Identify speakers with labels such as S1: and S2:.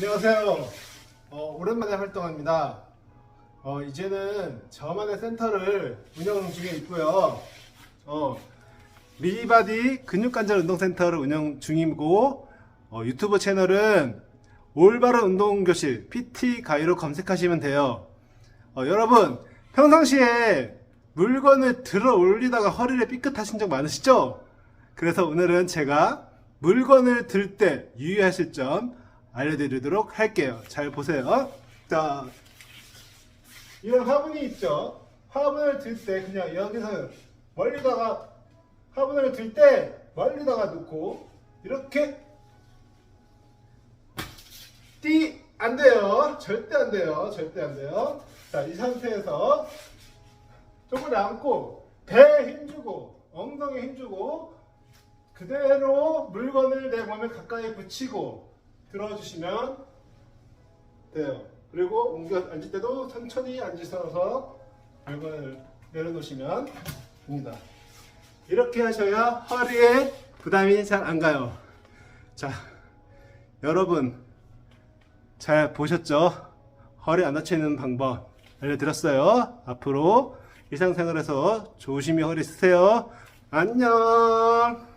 S1: 안녕하세요. 어, 오랜만에 활동합니다. 어, 이제는 저만의 센터를 운영 중에 있고요. 어, 리바디 근육관절 운동센터를 운영 중이고 어, 유튜브 채널은 올바른 운동교실 PT 가이로 검색하시면 돼요. 어, 여러분 평상시에 물건을 들어 올리다가 허리를 삐끗하신 적 많으시죠? 그래서 오늘은 제가 물건을 들 때 유의하실 점 알려드리도록 할게요. 잘 보세요. 자, 이런 화분이 있죠. 화분을 들 때 그냥 여기서 멀리다가 화분을 들 때 멀리다가 놓고 이렇게 띠 안 돼요. 절대 안 돼요. 절대 안 돼요. 자, 이 상태에서 조금 안고 배에 힘주고 엉덩이에 힘주고 그대로 물건을 내 몸에 가까이 붙이고 들어주시면 돼요. 그리고 옮겨 앉을 때도 천천히 앉으셔서 물건을 내려놓으시면 됩니다. 이렇게 하셔야 허리에 부담이 잘 안 가요. 자, 여러분 잘 보셨죠? 허리 안 다치는 방법 알려드렸어요. 앞으로 일상생활에서 조심히 허리 쓰세요. 안녕.